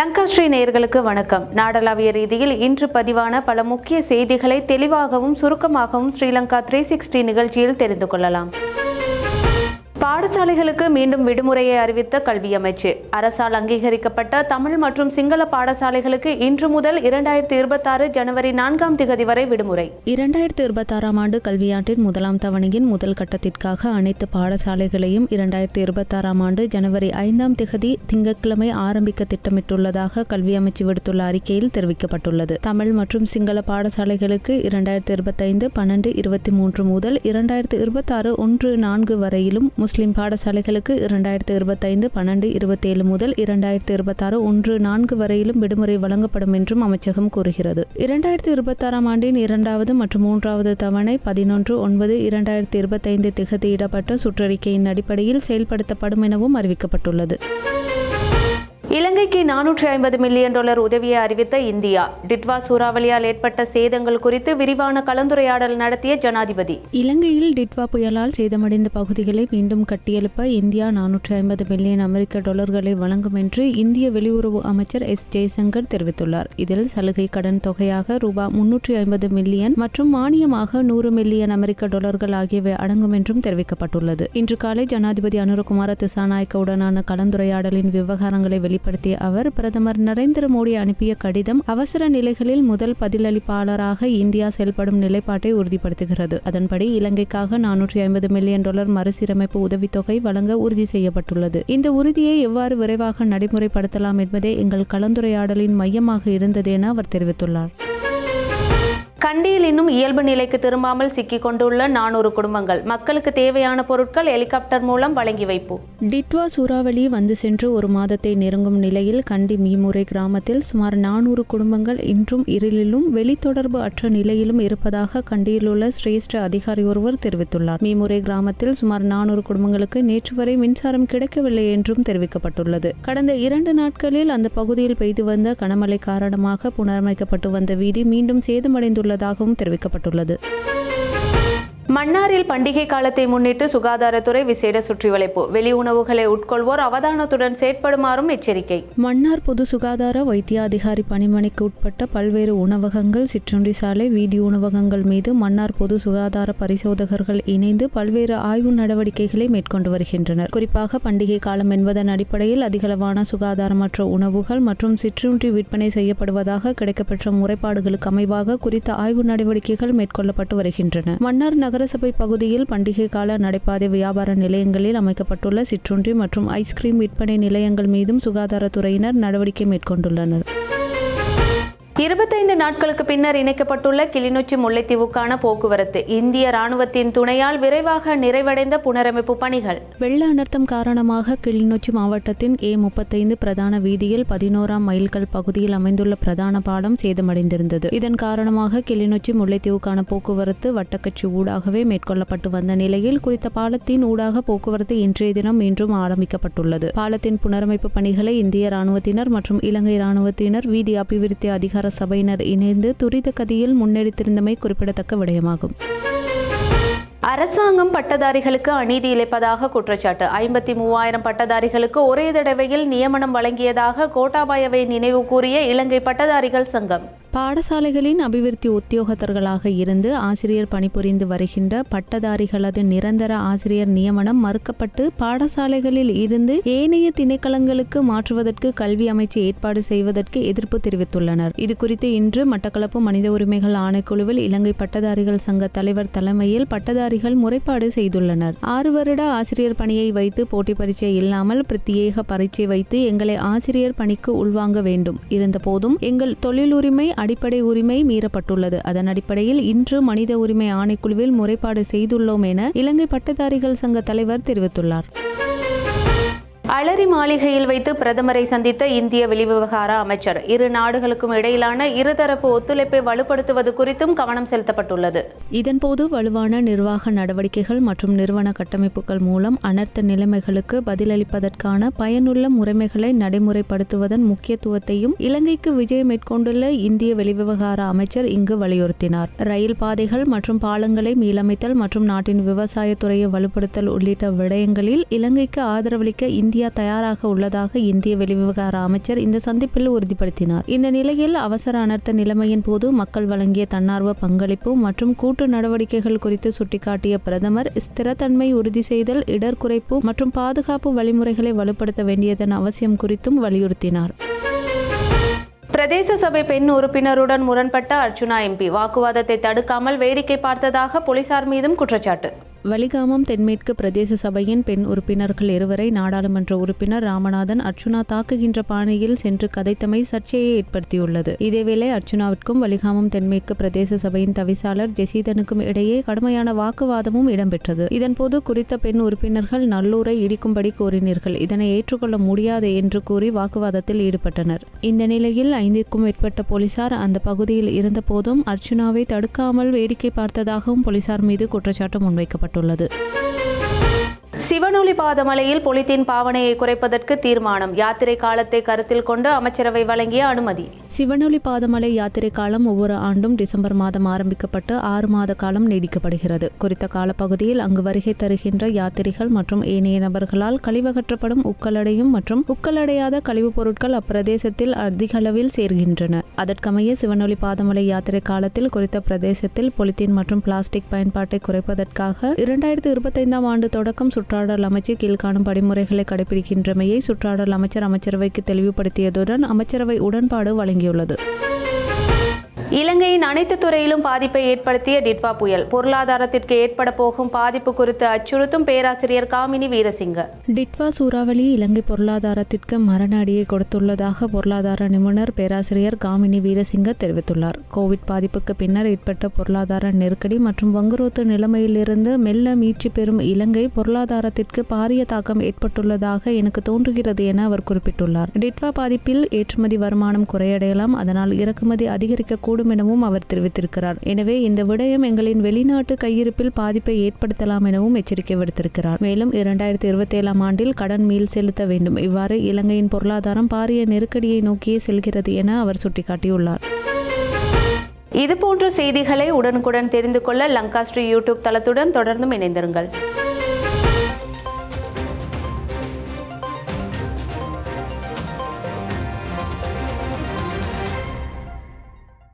லங்காஸ்ரீ நேயர்களுக்கு வணக்கம். நாடளாவிய ரீதியில் இன்று பதிவான பல முக்கிய செய்திகளை தெளிவாகவும் சுருக்கமாகவும் ஸ்ரீலங்கா த்ரீ சிக்ஸ்டி நிகழ்ச்சியில் தெரிந்து கொள்ளலாம். பாடசாலைகளுக்கு மீண்டும் விடுமுறையை அறிவித்த கல்வி அமைச்சு. அரசால் அங்கீகரிக்கப்பட்ட தமிழ் மற்றும் சிங்கள பாடசாலைகளுக்கு இன்று முதல் இரண்டாயிரத்தி இருபத்தாறு ஜனவரி நான்காம் திகதி வரை விடுமுறை. இரண்டாயிரத்து இருபத்தாறாம் ஆண்டு கல்வியாண்டின் முதலாம் தவணையின் முதல் கட்டத்திற்காக அனைத்து பாடசாலைகளையும் இரண்டாயிரத்து இருபத்தாறாம் ஆண்டு ஜனவரி ஐந்தாம் திகதி திங்கட்கிழமை ஆரம்பிக்க திட்டமிட்டுள்ளதாக கல்வி அமைச்சு விடுத்துள்ள அறிக்கையில் தெரிவிக்கப்பட்டுள்ளது. தமிழ் மற்றும் சிங்கள பாடசாலைகளுக்கு இரண்டாயிரத்து இருபத்தைந்து பன்னெண்டு இருபத்தி மூன்று முதல் இரண்டாயிரத்து இருபத்தாறு ஒன்று நான்கு வரையிலும் முஸ்லிம் பாடசாலைகளுக்கு இரண்டாயிரத்து இருபத்தைந்து பன்னெண்டு இருபத்தேழு முதல் இரண்டாயிரத்து இருபத்தாறு ஒன்று நான்கு வரையிலும் விடுமுறை வழங்கப்படும் என்றும் அமைச்சகம் கூறுகிறது. இரண்டாயிரத்து இருபத்தாறாம் ஆண்டின் இரண்டாவது மற்றும் மூன்றாவது தவணை பதினொன்று ஒன்பது இரண்டாயிரத்து இருபத்தைந்து திகதியிடப்பட்ட சுற்றறிக்கையின் அடிப்படையில் செயல்படுத்தப்படும் எனவும் அறிவிக்கப்பட்டுள்ளது. இலங்கைக்கு நானூற்றி ஐம்பது மில்லியன் டாலர் உதவியை அறிவித்த இந்தியா. டிட்வா சூறாவளியால் ஏற்பட்ட சேதங்கள் குறித்து விரிவான கலந்துரையாடல் நடத்திய ஜனாதிபதி. இலங்கையில் டிட்வா புயலால் சேதமடைந்த பகுதிகளை மீண்டும் கட்டியெழுப்ப இந்தியா நானூற்றி ஐம்பது மில்லியன் அமெரிக்க டாலர்களை வழங்கும் என்று இந்திய வெளியுறவு அமைச்சர் எஸ் ஜெய்சங்கர் தெரிவித்துள்ளார். இதில் சலுகை கடன் தொகையாக ரூபாய் முன்னூற்றி ஐம்பது மில்லியன் மற்றும் மானியமாக நூறு மில்லியன் அமெரிக்க டாலர்கள் ஆகியவை அடங்கும் என்றும் தெரிவிக்கப்பட்டுள்ளது. இன்று காலை ஜனாதிபதி அனுரகுமார திசாநாயக்கவுடனான கலந்துரையாடலின் விவகாரங்களை வெளிப்படுத்திய அவர் பிரதமர் நரேந்திர மோடி அனுப்பிய கடிதம் அவசர நிலைகளில் முதல் பதிலளிப்பாளராக இந்தியா செயல்படும் நிலைப்பாட்டை உறுதிப்படுத்துகிறது. அதன்படி இலங்கைக்காக நானூற்றி ஐம்பது மில்லியன் டாலர் மறுசீரமைப்பு உதவித்தொகை வழங்க உறுதி செய்யப்பட்டுள்ளது. இந்த உறுதியை எவ்வாறு விரைவாக நடைமுறைப்படுத்தலாம் என்பதே எங்கள் கலந்துரையாடலின் மையமாக இருந்தது என அவர் தெரிவித்துள்ளார். கண்டியில் இன்னும் இயல்பு நிலைக்கு திரும்பாமல் சிக்கிக் கொண்டுள்ள நானூறு குடும்பங்கள். மக்களுக்கு தேவையான பொருட்கள் ஹெலிகாப்டர் மூலம் வழங்கி வைப்பு. டிட்வா சூறாவளி வந்து சென்று ஒரு மாதத்தை நெருங்கும் நிலையில் கண்டி மீமுறை கிராமத்தில் சுமார் நானூறு குடும்பங்கள் இன்றும் இருளிலும் வெளித்தொடர்பு அற்ற நிலையிலும் இருப்பதாக கண்டியிலுள்ள சிரேஷ்ட அதிகாரி ஒருவர் தெரிவித்துள்ளார். மீமுறை கிராமத்தில் சுமார் நானூறு குடும்பங்களுக்கு நேற்று வரை மின்சாரம் கிடைக்கவில்லை என்றும் தெரிவிக்கப்பட்டுள்ளது. கடந்த இரண்டு நாட்களில் அந்த பகுதியில் பெய்து வந்த கனமழை காரணமாக புனரமைக்கப்பட்டு வந்த வீதி மீண்டும் சேதமடைந்துள்ள உள்ளதாகவும் தெரிவிக்கப்பட்டுள்ளது. மன்னாரில் பண்டிகை காலத்தை முன்னிட்டு சுகாதாரத்துறை விசேட சுற்றிவளைப்பு. வெளி உணவுகளை உட்கொள்வோர் அவதானத்துடன் செயற்படுமாறும் எச்சரிக்கை. மன்னார் பொது சுகாதார வைத்திய அதிகாரி பணிமனைக்கு உட்பட்ட பல்வேறு உணவகங்கள் சிற்றுண்டி சாலை வீதி உணவகங்கள் மீது மன்னார் பொது சுகாதார பரிசோதகர்கள் இணைந்து பல்வேறு ஆய்வு நடவடிக்கைகளை மேற்கொண்டு வருகின்றனர். குறிப்பாக பண்டிகை காலம் என்பதன் அடிப்படையில் அதிகளவான சுகாதாரமற்ற உணவுகள் மற்றும் சிற்றுண்டி விற்பனை செய்யப்படுவதாக கிடைக்கப்பெற்ற முறைப்பாடுகளுக்கு அமைவாக குறித்த ஆய்வு நடவடிக்கைகள் மேற்கொள்ளப்பட்டு வருகின்றன. மன்னார் நகரசபை பகுதியில் பண்டிகை கால நடைபாதை வியாபார நிலையங்களில் அமைக்கப்பட்டுள்ள சிற்றுண்டி மற்றும் ஐஸ்கிரீம் விற்பனை நிலையங்கள் மீதும் சுகாதாரத்துறையினர் நடவடிக்கை மேற்கொண்டுள்ளனர். இருபத்தைந்து நாட்களுக்கு பின்னர் இணைக்கப்பட்டுள்ள கிளிநொச்சி முல்லைத்தீவுக்கான போக்குவரத்து. இந்திய ராணுவத்தின் துணையால் விரைவாக நிறைவடைந்த புனரமைப்பு பணிகள். வெள்ள அனர்த்தம் காரணமாக கிளிநொச்சி மாவட்டத்தின் ஏ முப்பத்தைந்து பிரதான வீதியில் பதினோராம் மைல்கள் பகுதியில் அமைந்துள்ள பிரதான பாலம் சேதமடைந்திருந்தது. இதன் காரணமாக கிளிநொச்சி முல்லைத்தீவுக்கான போக்குவரத்து வட்டக்கட்சி ஊடாகவே மேற்கொள்ளப்பட்டு வந்த நிலையில் குறித்த பாலத்தின் ஊடாக போக்குவரத்து இன்றைய தினம் மீண்டும் ஆரம்பிக்கப்பட்டுள்ளது. பாலத்தின் புனரமைப்பு பணிகளை இந்திய ராணுவத்தினர் மற்றும் இலங்கை ராணுவத்தினர் வீதி அபிவிருத்தி அதிகார சபையினர் இணைந்து துரித கதியில் முன்னெடுத்திருந்தமை குறிப்பிடத்தக்க விடயமாகும். அரசாங்கம் பட்டதாரிகளுக்கு அநீதி இழைப்பதாக குற்றச்சாட்டு. ஐம்பத்தி மூவாயிரம் பட்டதாரிகளுக்கு ஒரே தடவையில் நியமனம் வழங்கியதாக கோட்டாபாயவை நினைவு கூறிய இலங்கை பட்டதாரிகள் சங்கம். பாடசாலைகளின் அபிவிருத்தி உத்தியோகத்தர்களாக இருந்து ஆசிரியர் பணிபுரிந்து வருகின்ற பட்டதாரிகளது நிரந்தர ஆசிரியர் நியமனம் மறுக்கப்பட்டு பாடசாலைகளில் இருந்து ஏனைய திணைக்களங்களுக்கு மாற்றுவதற்கு கல்வி அமைச்சு ஏற்பாடு செய்வதற்கு எதிர்ப்பு தெரிவித்துள்ளனர். இது குறித்து இன்று மட்டக்களப்பு மனித உரிமைகள் ஆணைக்குழுவில் இலங்கை பட்டதாரிகள் சங்க தலைவர் தலைமையில் பட்டதாரிகள் முறைப்பாடு செய்துள்ளனர். ஆறு வருட ஆசிரியர் பணியை வைத்து போட்டி பரீட்சை இல்லாமல் பிரத்யேக பரீட்சை வைத்து எங்களை ஆசிரியர் பணிக்கு உள்வாங்க வேண்டும். இருந்தபோதும் எங்கள் தொழில் உரிமை அடிப்படை உரிமை மீறப்பட்டுள்ளது. அதன் அடிப்படையில் இன்று மனித உரிமை ஆணைக்குழுவில் முறைப்பாடு செய்துள்ளோம் என இலங்கை பட்டதாரிகள் சங்க தலைவர் தெரிவித்துள்ளார். அலரி மாளிகையில் வைத்து பிரதமரை சந்தித்த இந்திய வெளிவிவகார அமைச்சர் இரு நாடுகளுக்கும் இடையிலான இருதரப்பு ஒத்துழைப்பை வலுப்படுத்துவது குறித்தும் கவனம் செலுத்தப்பட்டுள்ளது. இதன்போது வலுவான நிர்வாக நடவடிக்கைகள் மற்றும் நிறுவன கட்டமைப்புகள் மூலம் அனர்த்த நிலைமைகளுக்கு பதிலளிப்பதற்கான பயனுள்ள முறைமைகளை நடைமுறைப்படுத்துவதன் முக்கியத்துவத்தையும் இலங்கைக்கு விஜயம் மேற்கொண்டுள்ள இந்திய வெளிவிவகார அமைச்சர் இங்கு வலியுறுத்தினார். ரயில் பாதைகள் மற்றும் பாலங்களை மீளமைத்தல் மற்றும் நாட்டின் விவசாயத்துறையை வலுப்படுத்தல் உள்ளிட்ட விடயங்களில் இலங்கைக்கு ஆதரவளிக்க இந்திய இந்தியா தயாராக உள்ளதாக இந்திய வெளிவிவகார அமைச்சர் இந்த சந்திப்பில் உறுதிப்படுத்தினார். இந்த நிலையில் அவசர அனர்த்த நிலைமையின் போது மக்கள் வழங்கிய தன்னார்வ பங்களிப்பு மற்றும் கூட்டு நடவடிக்கைகள் குறித்து சுட்டிக்காட்டிய பிரதமர் ஸ்திரத்தன்மை உறுதி செய்தல் இடர் குறைப்பு மற்றும் பாதுகாப்பு வழிமுறைகளை வலுப்படுத்த வேண்டியதன் அவசியம் குறித்தும் வலியுறுத்தினார். பிரதேச சபை பெண் உறுப்பினருடன் முரண்பட்ட அர்ச்சுனா எம்பி வாக்குவாதத்தை தடுக்காமல் வேடிக்கை பார்த்ததாக போலீசார் மீதும் குற்றச்சாட்டு. வலிகாமம் தென்மேற்கு பிரதேச சபையின் பெண் உறுப்பினர்கள் இருவரை நாடாளுமன்ற உறுப்பினர் ராமநாதன் அர்ச்சுனா தாக்குகின்ற பாணியில் சென்று கதைத்தமை சர்ச்சையை ஏற்படுத்தியுள்ளது. இதேவேளை அர்ச்சுனாவிற்கும் வலிகாமம் தென்மேற்கு பிரதேச சபையின் தவிசாளர் ஜெசீதனுக்கும் இடையே கடுமையான வாக்குவாதமும் இடம்பெற்றது. இதன்போது குறித்த பெண் உறுப்பினர்கள் நல்லூரை இடிக்கும்படி கோரினீர்கள். இதனை ஏற்றுக்கொள்ள முடியாது என்று கூறி வாக்குவாதத்தில் ஈடுபட்டனர். இந்த நிலையில் ஐந்திற்கும் மேற்பட்ட போலீசார் அந்த பகுதியில் இருந்தபோதும் அர்ச்சுனாவை தடுக்காமல் வேடிக்கை பார்த்ததாகவும் போலீசார் மீது குற்றச்சாட்டு முன்வைக்கப்பட்டது. செய்யப்பட்டுள்ளது சிவனொளி பாதமலையில் பொலித்தீன் பாவனையை குறைப்பதற்கு தீர்மானம். யாத்திரை காலத்தை கருத்தில் கொண்டு அமைச்சரவை வழங்கிய அனுமதி. சிவனொளி பாதமலை யாத்திரை காலம் ஒவ்வொரு ஆண்டும் டிசம்பர் மாதம் ஆரம்பிக்கப்பட்டு ஆறு மாத காலம் நீடிக்கப்படுகிறது. குறித்த காலப்பகுதியில் அங்கு வருகை தருகின்ற யாத்திரிகள் மற்றும் ஏனைய நபர்களால் கழிவகற்றப்படும் உக்கலடையும் மற்றும் உக்கலடையாத கழிவுப் பொருட்கள் அப்பிரதேசத்தில் அதிகளவில் சேர்கின்றன. அதற்கமைய சிவனொளி பாதமலை யாத்திரை காலத்தில் குறித்த பிரதேசத்தில் பொலித்தீன் மற்றும் பிளாஸ்டிக் பயன்பாட்டை குறைப்பதற்காக இரண்டாயிரத்தி இருபத்தைந்தாம் ஆண்டு தொடக்கம் சுற்றாடல் அமைச்சு கீழ்காணும் படிமுறைகளை கடைபிடிக்கின்றமையை சுற்றாடல் அமைச்சர் அமைச்சரவைக்கு தெளிவுபடுத்தியதுடன் அமைச்சரவை உடன்பாடு வழங்கியுள்ளது இலங்கையின் அனைத்து துறையிலும் பாதிப்பை ஏற்படுத்திய டிட்வா புயல். பொருளாதாரத்திற்கு ஏற்பட போகும் பாதிப்பு குறித்து அச்சுறுத்தும் பேராசிரியர் காமினி வீரசிங்க. டிட்வா சூறாவளி இலங்கை பொருளாதாரத்திற்கு மரண அடியை கொடுத்துள்ளதாக பொருளாதார நிபுணர் பேராசிரியர் காமினி வீரசிங்க தெரிவித்துள்ளார். கோவிட் பாதிப்புக்கு பின்னர் ஏற்பட்ட பொருளாதார நெருக்கடி மற்றும் வங்குரோத்து நிலைமையிலிருந்து மெல்ல மீட்சி பெறும் இலங்கை பொருளாதாரத்திற்கு பாரிய தாக்கம் ஏற்பட்டுள்ளதாக எனக்கு தோன்றுகிறது என அவர் குறிப்பிட்டுள்ளார். டிட்வா பாதிப்பில் ஏற்றுமதி வருமானம் குறையடையலாம் அதனால் இறக்குமதி அதிகரிக்கக்கூடும் எனவும் அவர் தெரிவித்திருக்கிறார். எனவே இந்த விடயம் எங்களின் வெளிநாட்டு கையிருப்பில் பாதிப்பை ஏற்படுத்தலாம் எனவும் எச்சரிக்கை விடுத்திருக்கிறார். மேலும் இரண்டாயிரத்தி இருபத்தி ஏழாம் ஆண்டில் கடன் மீள் செலுத்த வேண்டும். இவ்வாறு இலங்கையின் பொருளாதாரம் பாரிய நெருக்கடியை நோக்கியே செல்கிறது என அவர் சுட்டிக்காட்டியுள்ளார். இதுபோன்ற செய்திகளை உடனுக்குடன் தெரிந்து கொள்ள லங்காஸ்ட்ரி யூடியூப் தளத்துடன் தொடர்ந்தும் இணைந்திருங்கள்.